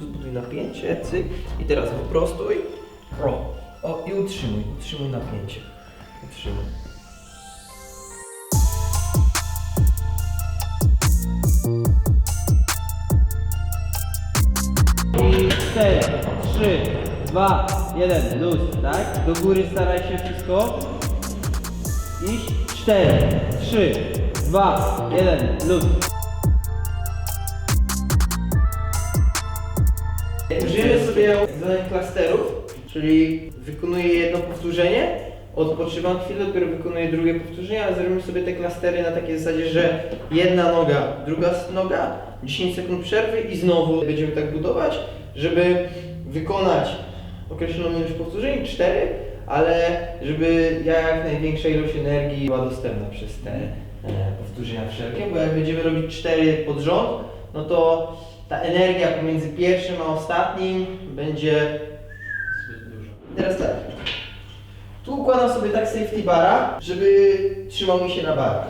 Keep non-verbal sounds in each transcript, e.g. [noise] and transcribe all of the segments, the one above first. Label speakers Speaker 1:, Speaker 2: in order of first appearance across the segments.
Speaker 1: zbuduj napięcie, cyk. I teraz wyprostuj. O, o i utrzymuj, utrzymuj napięcie. Utrzymuj. 4, 3, 2, 1, luz, tak? Do góry staraj się wszystko. Iść. 4, 3, 2, 1, luz. Użyjemy sobie zwanych klasterów, czyli wykonuję jedno powtórzenie, odpoczywam chwilę, dopiero wykonuję drugie powtórzenie, ale zrobimy sobie te klastery na takiej zasadzie, że jedna noga, druga noga, 10 sekund przerwy i znowu będziemy tak budować, żeby wykonać określoną ilość powtórzeń, 4, ale żeby jak największa ilość energii była dostępna przez te e, powtórzenia wszelkie, bo jak będziemy robić 4 pod rząd, no to ta energia pomiędzy pierwszym a ostatnim będzie zbyt duża. Teraz tak. Tu układam sobie tak safety bara, żeby trzymał mi się na barach.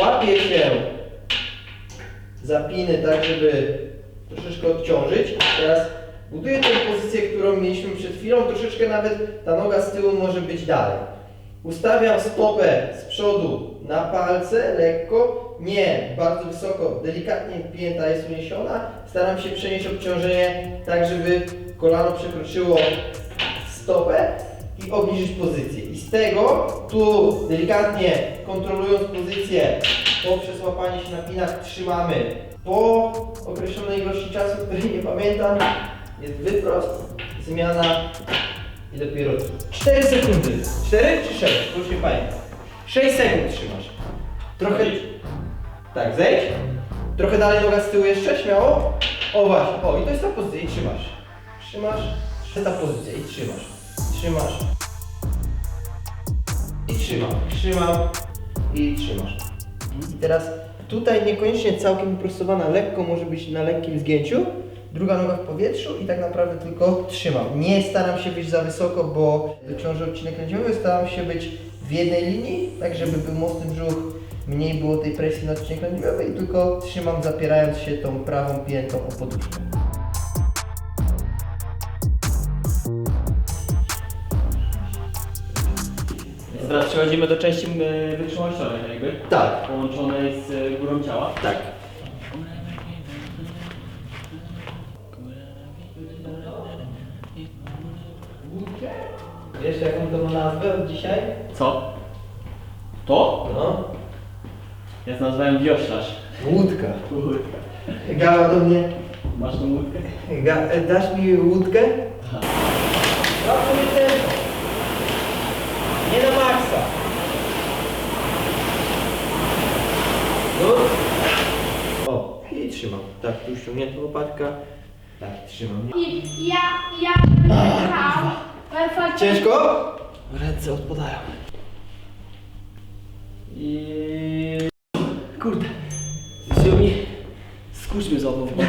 Speaker 1: Łapię się zapiny tak, żeby troszeczkę odciążyć. Teraz buduję tę pozycję, którą mieliśmy przed chwilą. Troszeczkę nawet ta noga z tyłu może być dalej. Ustawiam stopę z przodu na palce, lekko, nie bardzo wysoko, delikatnie pięta jest uniesiona. Staram się przenieść obciążenie tak, żeby kolano przekroczyło stopę i obniżyć pozycję. I z tego tu delikatnie kontrolując pozycję poprzez łapanie się na pinach trzymamy po określonej ilości czasu, której nie pamiętam, jest wyprost, zmiana i dopiero 4 sekundy. 4 czy 6? Bo już nie pamiętam. 6 sekund trzymasz. Trochę. Tak, zejdź. Trochę dalej noga z tyłu jeszcze, śmiało. O właśnie, o i to jest ta pozycja i trzymasz. Trzymasz, ta pozycja i trzymasz. Trzymasz. I trzymam, trzymam i trzymasz. I teraz tutaj niekoniecznie całkiem wyprostowana, lekko może być na lekkim zgięciu, druga noga w powietrzu i tak naprawdę tylko trzymam. Nie staram się być za wysoko, bo ciąży odcinek lędźwiowy, staram się być w jednej linii, tak żeby był mocny brzuch, mniej było tej presji na odcinek lędźwiowy i tylko trzymam zapierając się tą prawą piętą o poduszkę.
Speaker 2: Teraz przechodzimy do części e, wytrzymałościowej jakby,
Speaker 1: Tak,
Speaker 2: połączonej z e, górą ciała.
Speaker 1: tak. Wiesz jaką to ma nazwę od dzisiaj?
Speaker 2: Co? To?
Speaker 1: No.
Speaker 2: Ja nazwałem wioślarz.
Speaker 1: Łódka. Gała do mnie.
Speaker 2: Masz tą łódkę?
Speaker 1: Ga, e, dasz mi łódkę? No też. Nie na maksa. O, i trzymam. Tak, tu ściągnięta łopatka. Tak, trzymam.
Speaker 3: I ja, ja? Ciężko?
Speaker 1: Ręce odpadają.
Speaker 2: I... Kurde. Wziął mi... Skurcz mnie w boku.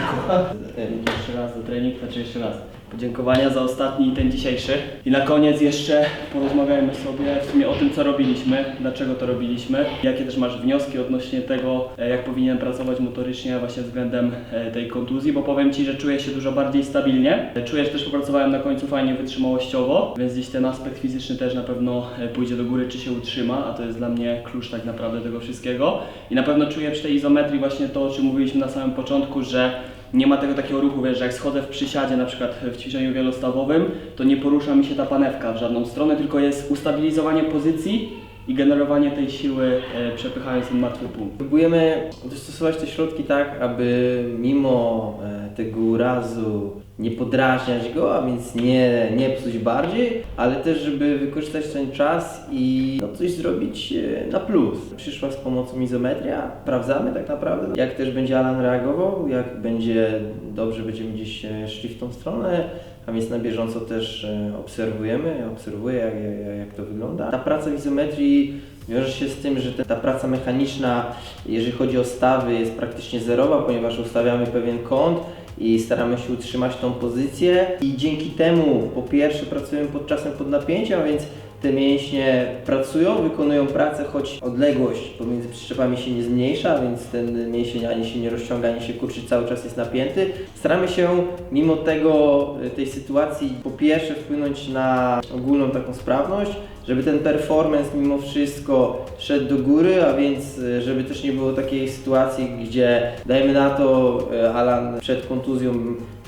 Speaker 2: Ten, jeszcze raz do treningu, znaczy jeszcze raz. Podziękowania za ostatni i ten dzisiejszy. I na koniec jeszcze porozmawiajmy sobie w sumie o tym, co robiliśmy, dlaczego to robiliśmy, jakie też masz wnioski odnośnie tego, e, jak powinienem pracować motorycznie właśnie względem e, tej kontuzji, bo powiem Ci, że czuję się dużo bardziej stabilnie. E, Czuję, że też popracowałem na końcu fajnie wytrzymałościowo, więc gdzieś ten aspekt fizyczny też na pewno pójdzie do góry, czy się utrzyma, a to jest dla mnie klucz tak naprawdę tego wszystkiego. I na pewno czuję przy tej izometrii właśnie to, o czym mówiliśmy na samym początku, że nie ma tego takiego ruchu, wiesz, że jak schodzę w przysiadzie, na przykład w ćwiczeniu wielostawowym, to nie porusza mi się ta panewka w żadną stronę, tylko jest ustabilizowanie pozycji i generowanie tej siły, e, przepychając ten martwy punkt.
Speaker 1: Próbujemy dostosować te środki tak, aby mimo e, tego urazu nie podrażniać go, a więc nie, nie psuć bardziej, ale też, żeby wykorzystać ten czas i no, coś zrobić e, na plus. Przyszła z pomocą izometria, sprawdzamy tak naprawdę, jak też będzie Alan reagował, jak będzie dobrze będziemy gdzieś e, szli w tą stronę, a więc na bieżąco też e, obserwujemy, obserwuję jak, jak, jak to wygląda. Ta praca w izometrii wiąże się z tym, że ta praca mechaniczna, jeżeli chodzi o stawy, jest praktycznie zerowa, ponieważ ustawiamy pewien kąt i staramy się utrzymać tą pozycję i dzięki temu po pierwsze pracujemy pod czasem pod napięciem, a więc te mięśnie pracują, wykonują pracę, choć odległość pomiędzy przyczepami się nie zmniejsza, więc ten mięsień ani się nie rozciąga, ani się kurczy, cały czas jest napięty. Staramy się mimo tego, tej sytuacji, po pierwsze wpłynąć na ogólną taką sprawność, żeby ten performance mimo wszystko szedł do góry, a więc y, żeby też nie było takiej sytuacji, gdzie dajmy na to y, Alan przed kontuzją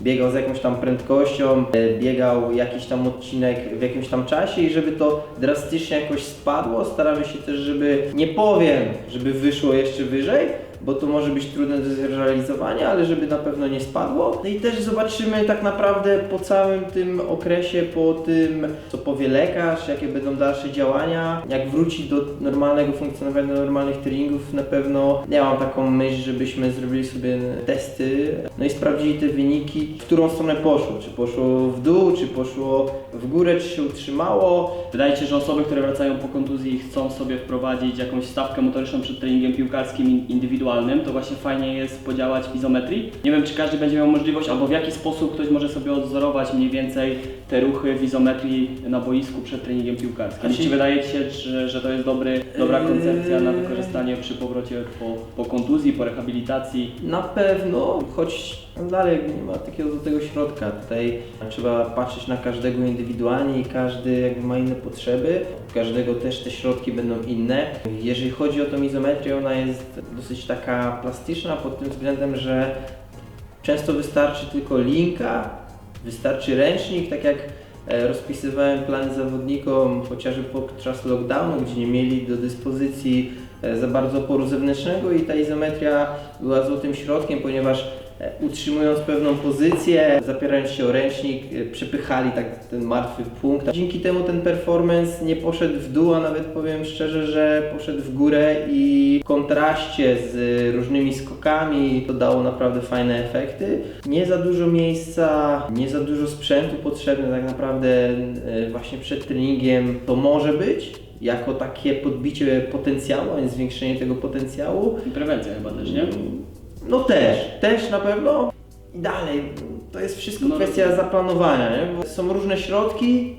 Speaker 1: biegał z jakąś tam prędkością, y, biegał jakiś tam odcinek w jakimś tam czasie i żeby to drastycznie jakoś spadło. Staramy się też, żeby nie powiem, żeby wyszło jeszcze wyżej, bo to może być trudne do zrealizowania, ale żeby na pewno nie spadło. No i też zobaczymy tak naprawdę po całym tym okresie, po tym co powie lekarz, jakie będą dalsze działania, jak wróci do normalnego funkcjonowania, do normalnych treningów, na pewno ja mam taką myśl, żebyśmy zrobili sobie testy, no i sprawdzili te wyniki, w którą stronę poszło, czy poszło w dół, czy poszło w górę, czy się utrzymało,
Speaker 2: Wydaje się, że osoby, które wracają po kontuzji i chcą sobie wprowadzić jakąś stawkę motoryczną przed treningiem piłkarskim in- to właśnie fajnie jest podziałać w izometrii. Nie wiem, czy każdy będzie miał możliwość, albo w jaki sposób ktoś może sobie odzorować mniej więcej te ruchy w izometrii na boisku przed treningiem piłkarskim. Czy wydaje Ci się, że, że to jest dobry, dobra
Speaker 1: Yy.
Speaker 2: koncepcja na wykorzystanie przy powrocie po, po kontuzji, po rehabilitacji?
Speaker 1: Na pewno, choć dalej jakby nie ma takiego złotego środka. Tutaj trzeba patrzeć na każdego indywidualnie i każdy jakby ma inne potrzeby. U każdego też te środki będą inne. Jeżeli chodzi o tą izometrię, ona jest dosyć taka plastyczna pod tym względem, że często wystarczy tylko linka, wystarczy ręcznik, tak jak e, rozpisywałem plany zawodnikom chociażby podczas lockdownu, gdzie nie mieli do dyspozycji e, za bardzo oporu zewnętrznego i ta izometria była złotym środkiem, ponieważ utrzymując pewną pozycję, zapierając się o ręcznik, e, przepychali tak ten martwy punkt. Dzięki temu ten performance nie poszedł w dół, a nawet powiem szczerze, że poszedł w górę i w kontraście z różnymi skokami to dało naprawdę fajne efekty. Nie za dużo miejsca, nie za dużo sprzętu potrzebne tak naprawdę e, właśnie przed treningiem to może być. Jako takie podbicie potencjału, a nie zwiększenie tego potencjału.
Speaker 2: I prewencja chyba też, nie?
Speaker 1: No też, też na pewno. I dalej, to jest wszystko
Speaker 2: No,
Speaker 1: kwestia zaplanowania, nie? Bo są różne środki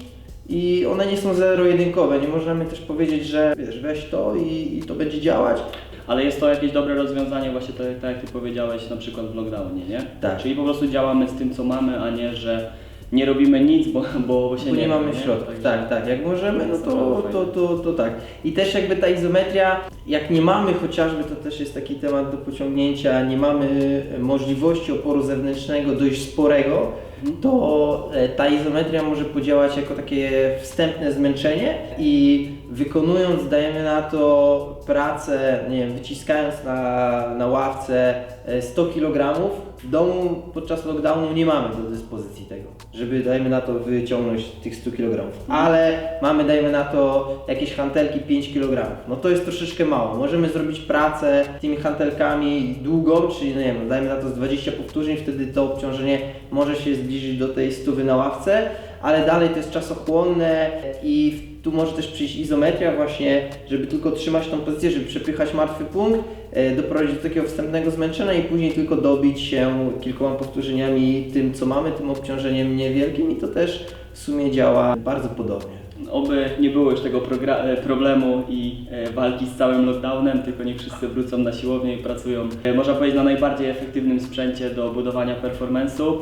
Speaker 1: i one nie są zero-jedynkowe. Nie możemy też powiedzieć, że wiesz, weź to i, i to będzie działać.
Speaker 2: Ale jest to jakieś dobre rozwiązanie właśnie to, tak jak Ty powiedziałeś na przykład w lockdownie, nie?
Speaker 1: Tak.
Speaker 2: Czyli po prostu działamy z tym co mamy, a nie, że nie robimy nic, bo, bo, bo się
Speaker 1: Bo nie
Speaker 2: da,
Speaker 1: mamy środków.
Speaker 2: Także-
Speaker 1: Tak, tak. Jak możemy, no to, to, to, to tak. I też jakby ta izometria, jak nie mamy chociażby, to też jest taki temat do pociągnięcia, nie mamy możliwości oporu zewnętrznego dość sporego, to e, ta izometria może podziałać jako takie wstępne zmęczenie i wykonując, dajemy na to pracę, nie wiem, wyciskając na, na ławce e, 100 kg, w domu podczas lockdownu nie mamy do dyspozycji tego, żeby, dajmy na to, wyciągnąć tych 100 kg. Ale mamy, dajmy na to, jakieś hantelki 5 kg. No to jest troszeczkę mało. Możemy zrobić pracę tymi hantelkami długą, czyli, no nie wiem, dajmy na to z 20 powtórzeń, wtedy to obciążenie może się zbliżyć do tej stówy na ławce, ale dalej to jest czasochłonne i tu może też przyjść izometria właśnie, żeby tylko trzymać tą pozycję, żeby przepychać martwy punkt, e, doprowadzić do takiego wstępnego zmęczenia i później tylko dobić się kilkoma powtórzeniami tym, co mamy, tym obciążeniem niewielkim i to też w sumie działa bardzo podobnie.
Speaker 2: Oby nie było już tego e, problemu i e, walki z całym lockdownem, tylko niech wszyscy wrócą na siłownię i pracują, można powiedzieć, na najbardziej efektywnym sprzęcie do budowania performance'u.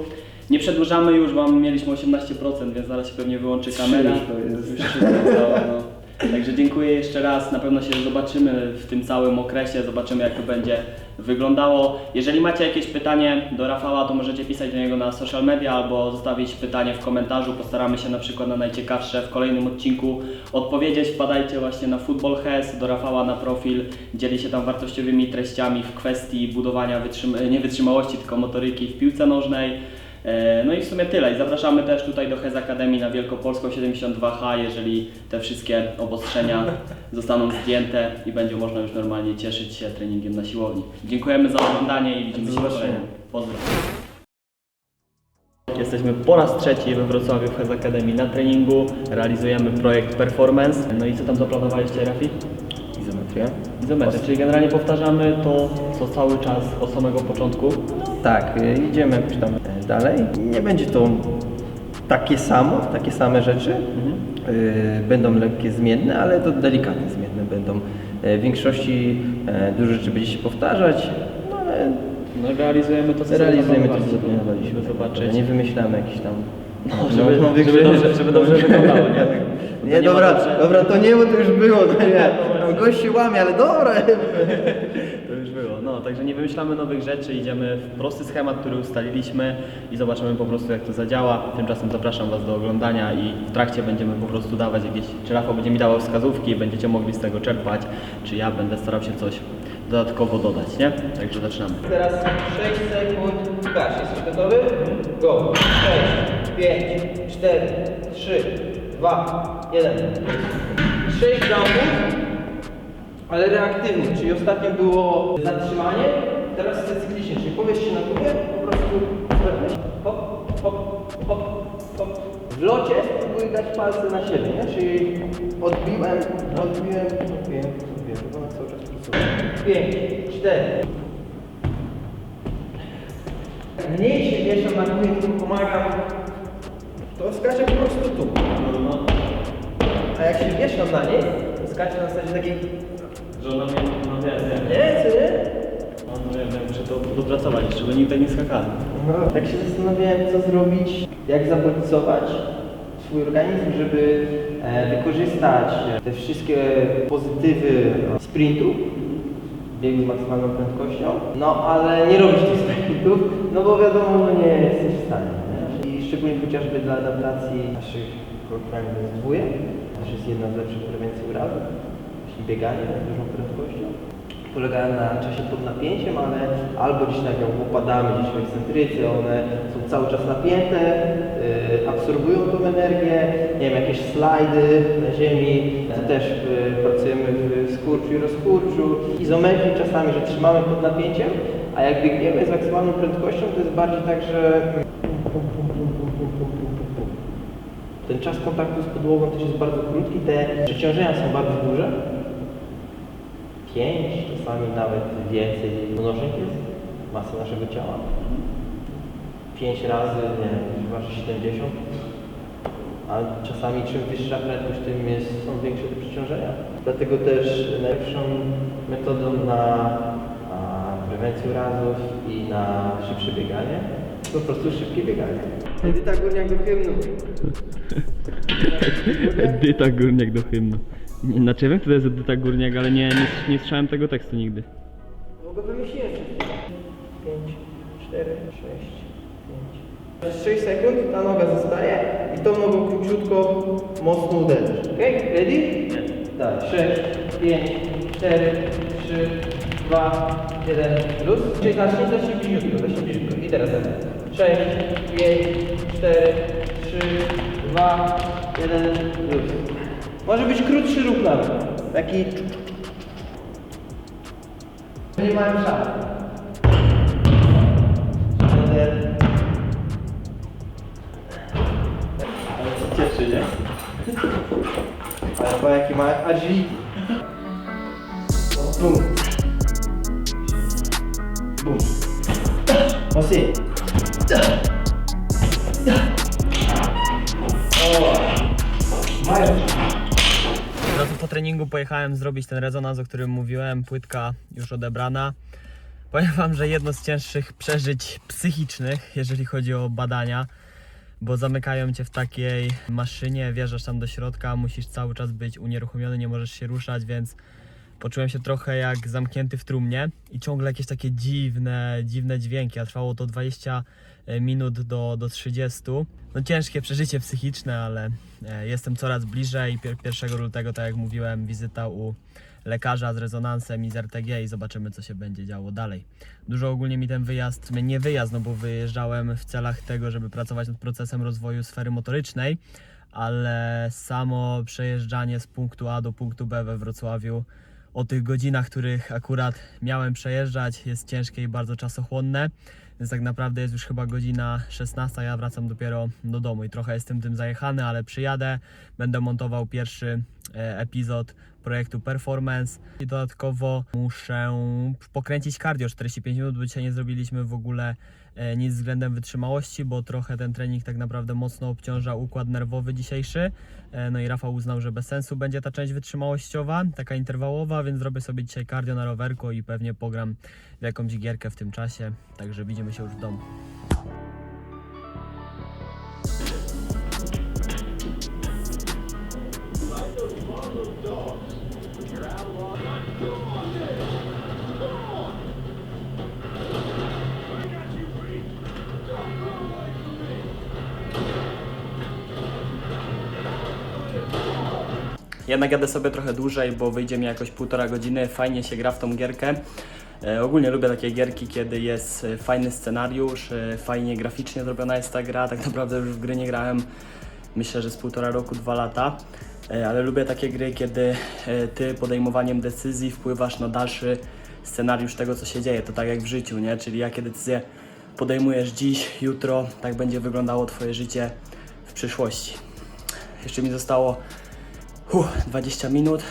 Speaker 2: Nie przedłużamy już, bo mieliśmy 18%, więc zaraz się pewnie wyłączy kamera.
Speaker 1: już to jest.
Speaker 2: Już trzy zostało, no. Także dziękuję jeszcze raz, na pewno się zobaczymy w tym całym okresie, zobaczymy jak to będzie wyglądało. Jeżeli macie jakieś pytanie do Rafała, to możecie pisać do niego na social media albo zostawić pytanie w komentarzu. Postaramy się na przykład na najciekawsze w kolejnym odcinku odpowiedzieć. Wpadajcie właśnie na Football Has, do Rafała na profil, dzieli się tam wartościowymi treściami w kwestii budowania wytrzyma- nie wytrzymałości, tylko motoryki w piłce nożnej. E, No i w sumie tyle. I zapraszamy też tutaj do Hez Akademii na Wielkopolską 72H, jeżeli te wszystkie obostrzenia [laughs] zostaną zdjęte i będzie można już normalnie cieszyć się treningiem na siłowni. Dziękujemy za oglądanie i widzimy się w kolejnym. Pozdro. Jesteśmy po raz trzeci we Wrocławiu w Hez Akademii na treningu. Realizujemy projekt Performance. No i co tam zaplanowaliście, Rafi?
Speaker 1: Izometria?
Speaker 2: Izometry, czyli generalnie powtarzamy to, co cały czas od samego początku.
Speaker 1: Tak, y, idziemy jakoś tam y, dalej. Nie będzie to takie samo, takie same rzeczy. Y, Będą lekkie zmienne, ale to delikatne zmienne będą. Y, W większości dużo rzeczy będzie się powtarzać, no ale
Speaker 2: No realizujemy to, co
Speaker 1: realizujemy to, co
Speaker 2: zaplanowaliśmy, żeby zobaczyć.
Speaker 1: Nie wymyślamy jakichś tam...
Speaker 2: No, żeby,
Speaker 1: nowych
Speaker 2: żeby,
Speaker 1: rzeczy.
Speaker 2: dobrze, żeby dobrze [laughs] wyglądało, nie?
Speaker 1: Nie,
Speaker 2: ma
Speaker 1: dobra,
Speaker 2: dobrze-
Speaker 1: dobra, to nie, bo to już było, to nie. Tam gość się łamie, ale dobra. [laughs]
Speaker 2: To już było. No, także nie wymyślamy nowych rzeczy, idziemy w prosty schemat, który ustaliliśmy i zobaczymy po prostu jak to zadziała. Tymczasem zapraszam Was do oglądania i w trakcie będziemy po prostu dawać jakieś, czy Rafał będzie mi dawał wskazówki, będziecie mogli z tego czerpać, czy ja będę starał się coś dodatkowo dodać, nie? Także zaczynamy.
Speaker 1: Teraz 6 sekund, Łukasz, jesteś gotowy? Go! 6, 5, 4, 3, 2, 1. 6 jumpów, ale reaktywnych, czyli ostatnio było zatrzymanie, teraz chcę cyklicznie, czyli powiesz się na górę, po prostu hop, hop, hop, hop. W locie próbuj dać palce na siebie, nie? Czyli odbiłem, odbiłem, odbiłem, odbiłem, na cały czas pracuję. 5, 4, mniej się wieszam na górę, tylko pomagam, to skaczę po prostu tu. A jak się wieszam na niej, to skaczę na zasadzie takiej,
Speaker 2: Że ona mnie, no nie, nie.
Speaker 1: nie, co nie?
Speaker 2: No, nie, nie, muszę to dopracować, bo nigdy nie skakałem.
Speaker 1: No, tak się zastanawiałem, co zrobić, jak zabodźcować swój organizm, żeby e, wykorzystać te wszystkie pozytywy sprintu, biegu z maksymalną prędkością, no ale nie robić tych sprintów, no bo wiadomo, no nie jesteś w stanie. Nie? I szczególnie chociażby dla adaptacji naszych to jest dwóje, też jest jedna z lepszych prewencji urazu, bieganie dużą prędkością. Polegałem na czasie pod napięciem, ale albo gdzieś tak jak upadamy gdzieś w ekscentryce, one są cały czas napięte, yy, absorbują tą energię, nie wiem, jakieś slajdy na ziemi, to też yy, pracujemy w skurczu i rozkurczu. Izometrii czasami, że trzymamy pod napięciem, a jak biegniemy z maksymalną prędkością, to jest bardziej tak, że ten czas kontaktu z podłogą też jest bardzo krótki, te przeciążenia są bardzo duże. 5, czasami nawet więcej mnożnik jest masy naszego ciała. 5 razy, nie wiem, chyba że 70. A czasami czym wyższa prędkość, tym jest, są większe te przeciążenia. Dlatego też najlepszą metodą na a, prewencję urazów i na szybsze bieganie po prostu szybkie bieganie. Edyta Górniak do hymnu. [laughs]
Speaker 2: Edyta Górniak do hymnu. Nie, Znaczy wiem, kto to jest Edyta Górniak, ale nie, nie, nie słyszałem tego tekstu nigdy.
Speaker 1: Bo go wymyśliłem przed chwilą. 5, 4, 6, 5. Przez 6 sekund ta noga zostaje i tą nogą króciutko mocno uderzysz. Ok? Ready? Tak. 6, 5, 4, 3, 2, 1, luz. Czyli zacznij, zacznij bliziutko, zacznij bliziutko. I teraz tak. 6, 5, 4, 3, 2, 1, luz. Może być krótszy ruch nawet. Taki... Nie mają szans. Ale po jaki ma agility. Bum. Bum. Mocniej.
Speaker 2: Od razu po treningu pojechałem zrobić ten rezonans, o którym mówiłem, płytka już odebrana. Powiem wam, że jedno z cięższych przeżyć psychicznych, jeżeli chodzi o badania, bo zamykają cię w takiej maszynie, wjeżdżasz tam do środka, musisz cały czas być unieruchomiony, nie możesz się ruszać, więc poczułem się trochę jak zamknięty w trumnie i ciągle jakieś takie dziwne, dziwne dźwięki, a trwało to 20 minut do, do 30. No ciężkie przeżycie psychiczne, ale e, jestem coraz bliżej. Pier- 1 lutego, tak jak mówiłem, wizyta u lekarza z rezonansem i z RTG i zobaczymy, co się będzie działo dalej. Dużo ogólnie mi ten wyjazd, nie wyjazd, no bo wyjeżdżałem w celach tego, żeby pracować nad procesem rozwoju sfery motorycznej, ale samo przejeżdżanie z punktu A do punktu B we Wrocławiu o tych godzinach, których akurat miałem przejeżdżać, jest ciężkie i bardzo czasochłonne. Więc tak naprawdę jest już chyba godzina 16, ja wracam dopiero do domu i trochę jestem tym zajechany, ale przyjadę, będę montował pierwszy e, epizod projektu Performance. I dodatkowo muszę pokręcić cardio. 45 minut, bo dzisiaj nie zrobiliśmy w ogóle nic względem wytrzymałości, bo trochę ten trening tak naprawdę mocno obciąża układ nerwowy dzisiejszy. E, No i Rafał uznał, że bez sensu będzie ta część wytrzymałościowa, taka interwałowa, więc zrobię sobie dzisiaj cardio na rowerku i pewnie pogram w jakąś gierkę w tym czasie. Także widzimy się już w domu. Jednak jadę sobie trochę dłużej, bo wyjdzie mi jakoś półtora godziny. Fajnie się gra w tą gierkę. E, ogólnie lubię takie gierki, kiedy jest e, fajny scenariusz, e, fajnie graficznie zrobiona jest ta gra. Tak naprawdę już w gry nie grałem, myślę, że z półtora roku, dwa lata. Ale lubię takie gry, kiedy ty podejmowaniem decyzji wpływasz na dalszy scenariusz tego, co się dzieje. To tak jak w życiu, nie? Czyli jakie decyzje podejmujesz dziś, jutro, tak będzie wyglądało twoje życie w przyszłości. Jeszcze mi zostało Uff, 20 minut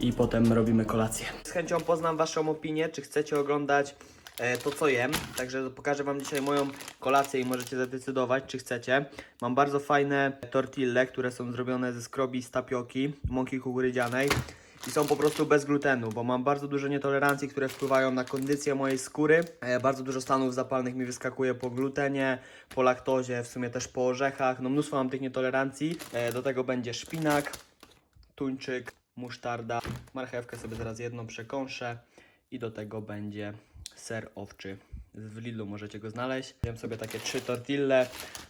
Speaker 2: i potem robimy kolację. Z chęcią poznam Waszą opinię, czy chcecie oglądać e, to, co jem. Także pokażę Wam dzisiaj moją kolację i możecie zadecydować, czy chcecie. Mam bardzo fajne tortille, które są zrobione ze skrobi z tapioki, mąki kukurydzianej. I są po prostu bez glutenu, bo mam bardzo dużo nietolerancji, które wpływają na kondycję mojej skóry. E, bardzo dużo stanów zapalnych mi wyskakuje po glutenie, po laktozie, w sumie też po orzechach. No mnóstwo mam tych nietolerancji. E, do tego będzie szpinak, tuńczyk, musztarda, marchewkę sobie zaraz jedną przekąszę i do tego będzie ser owczy. W Lidlu możecie go znaleźć. Wziąłem sobie takie trzy tortille,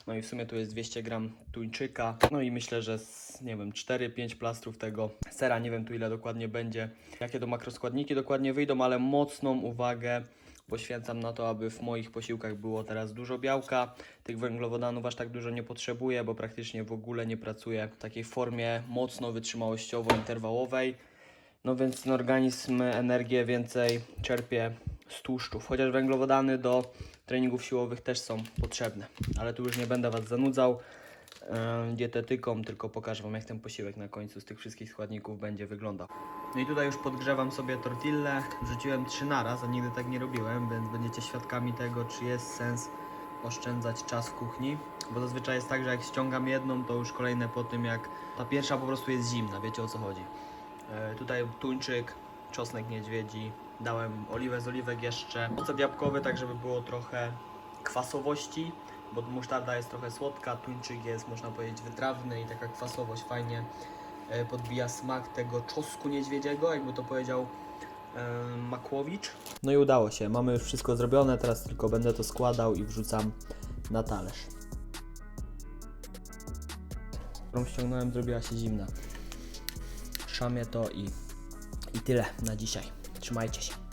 Speaker 2: no i w sumie tu jest 200 gram tuńczyka. No i myślę, że z, nie wiem, 4-5 plastrów tego sera, nie wiem tu ile dokładnie będzie, jakie to makroskładniki dokładnie wyjdą, ale mocną uwagę poświęcam na to, aby w moich posiłkach było teraz dużo białka. Tych węglowodanów aż tak dużo nie potrzebuję, bo praktycznie w ogóle nie pracuję w takiej formie mocno wytrzymałościowo-interwałowej. No więc ten organizm energię więcej czerpie z tłuszczów. Chociaż węglowodany do treningów siłowych też są potrzebne. Ale tu już nie będę Was zanudzał e, dietetyką, tylko pokażę Wam jak ten posiłek na końcu z tych wszystkich składników będzie wyglądał. No i tutaj już podgrzewam sobie tortillę. Wrzuciłem trzy naraz, a nigdy tak nie robiłem, więc będziecie świadkami tego, czy jest sens oszczędzać czas w kuchni. Bo zazwyczaj jest tak, że jak ściągam jedną, to już kolejne po tym, jak ta pierwsza po prostu jest zimna, wiecie o co chodzi. E, tutaj tuńczyk, czosnek niedźwiedzi, dałem oliwę z oliwek jeszcze, ocet jabłkowy, tak żeby było trochę kwasowości, bo musztarda jest trochę słodka, tuńczyk jest można powiedzieć wytrawny i taka kwasowość fajnie e, podbija smak tego czosnku niedźwiedziego, jakby to powiedział e, Makłowicz. No i udało się, mamy już wszystko zrobione, teraz tylko będę to składał i wrzucam na talerz. Którą ściągnąłem, zrobiła się zimna. Szamię to i, i tyle na dzisiaj. Trzymajcie się.